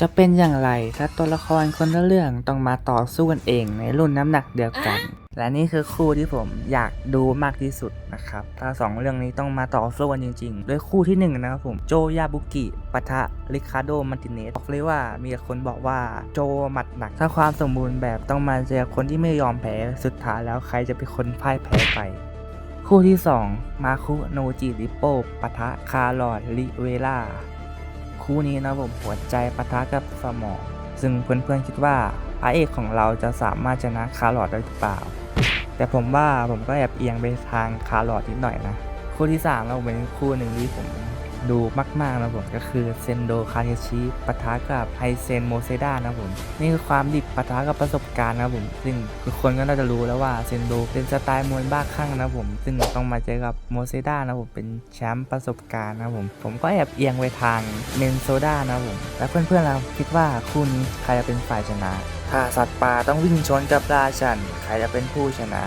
จะเป็นอย่างไรถ้าตัวละครคนละเรื่องต้องมาต่อสู้กันเองในรุ่นน้ำหนักเดียวกัน และนี่คือคู่ที่ผมอยากดูมากที่สุดนะครับ ถ้าสองเรื่องนี้ต้องมาต่อสู้กันจริงๆด้วยคู่ที่หนึ่งนะครับผมโจยาบุกิปะทะริคาโดมันติเนสบอกเลยว่ามีคนบอกว่าโจหมัดหนัก ถ้าความสมบูรณ์แบบต้องมาเจอคนที่ไม่ยอมแพ้สุดท้ายแล้วใครจะเป็นคนพ่ายแพ้ไปคู่ที่ 2 มาคุโนจิริโปปะทะคาร์ลอดลิเวล่า คู่นี้นะผมหัวใจปะทะกับสมอง ซึ่งเพื่อนๆคิดว่าพระเอกของเราจะสามารถชนะคาร์ลอดได้หรือเปล่า แต่ผมว่าผมก็แอบเอียงไปทางคาร์ลอดนิดหน่อยนะคู่ที่3เราเป็นคู่หนึ่งที่ผม ดูมากๆนะผมก็คือเซนโดคาเทชิปะทะกับไฮเซนโมเซดานะผมนี่คือความดิบปะทะกับประสบการณ์นะผมซึ่งทุกคนก็น่าจะรู้แล้วว่าเซนโดเป็นสไตล์มวยบ้าคลั่งนะผม ซึ่งต้องมาเจอกับโมเซดานะผมเป็นแชมป์ประสบการณ์นะผม ผมก็แอบเอียงไปทางเมนโซดานะผมแล้วเพื่อนๆเราคิดว่าคู่นี้ใครจะเป็นฝ่ายชนะถ้าสัตว์ป่าต้องวิ่งชนกับราชัน ใครจะเป็นผู้ชนะ